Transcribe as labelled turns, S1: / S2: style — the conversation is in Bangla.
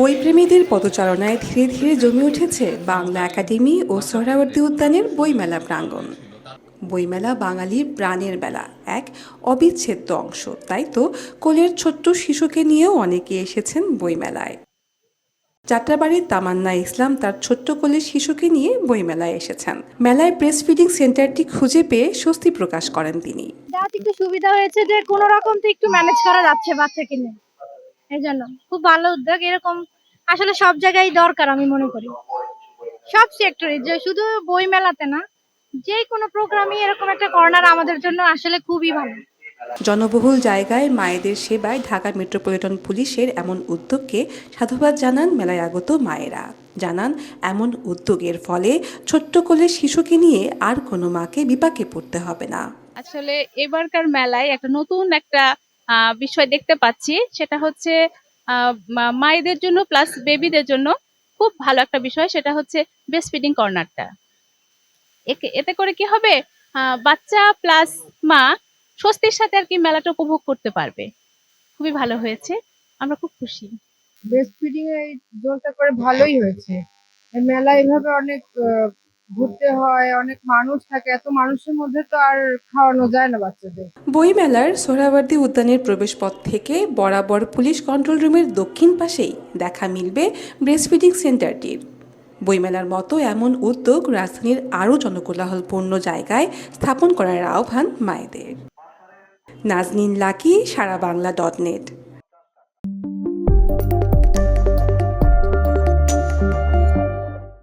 S1: বইপ্রেমীদের পদচারণায় ধীরে ধীরে জমে উঠেছে বাংলা একাডেমি ও সোহরাওয়ার্দী উদ্যানের বইমেলা প্রাঙ্গণ। বইমেলা বাঙালির প্রাণের বেলা, এক অবিচ্ছেদ্য অংশ। তাই তো কোলের ছোট্ট শিশুকে নিয়েও অনেকে এসেছেন বইমেলায়। যাত্রাবাড়ির তামান্না ইসলাম তার ছোট্ট কোলের শিশুকে নিয়ে বইমেলায় এসেছেন। মেলায় প্রেস ফিডিং সেন্টারটি খুঁজে পেয়ে স্বস্তি প্রকাশ করেন তিনি।
S2: একটু সুবিধা হয়েছে যে কোনো রকম তো একটু ম্যানেজ করা যাচ্ছে বাচ্চাকে নিয়ে। এই জন্য খুব ভালো উদ্যোগ এরকম আসলে সব জায়গায় দরকার আমি মনে করি। সব সেক্টরে যে শুধু বই মেলাতে না যে কোনো প্রোগ্রামই এরকম একটা কর্নার আমাদের জন্য আসলে খুবই ভালো।
S1: জনবহুল জায়গায় মায়েদের সেবায় ঢাকা মেট্রোপলিটন পুলিশের এমন উদ্যোগকে সাধুবাদ জানান মেলায় আগত মায়েরা। জানান এমন উদ্যোগের ফলে ছোট্ট কোলের শিশুকে নিয়ে আর কোনো মাকে বিপাকে পড়তে হবে না।
S3: আসলে এবারকার মেলায় একটা নতুন একটা বিষয় দেখতে পাচ্ছি। সেটা হচ্ছে মায়েদের জন্য প্লাস বেবিদের জন্য খুব ভালো একটা বিষয়, সেটা হচ্ছে ব্রেস্ট ফিডিং কর্নারটা। এতে করে কি হবে? বাচ্চা প্লাস মা স্বস্তির সাথে আর কি মেলাটা উপভোগ করতে পারবে। খুবই ভালো হয়েছে। আমরা খুব খুশি।
S4: ব্রেস্ট ফিডিং এর জোনটা করে ভালোই হয়েছে। মেলা এভাবে অনেক ঘুরতে হয়, অনেক মানুষ থাকে, এত মানুষের মধ্যে তো আর খাওয়ানো যায় না বাচ্চাদের।
S1: বইমেলার সোহরাওয়ার্দী উদ্যানের প্রবেশপথ থেকে বরাবর পুলিশ কন্ট্রোল রুমের দক্ষিণ পাশেই দেখা মিলবে ব্রেস্টফিডিং সেন্টারটির। বইমেলার মতো এমন উদ্যোগ রাজধানীর আরও জনকোলাহলপূর্ণ জায়গায় স্থাপন করার আহ্বান মায়েদের। Nazneen Lucky, Sara Bangla dot net.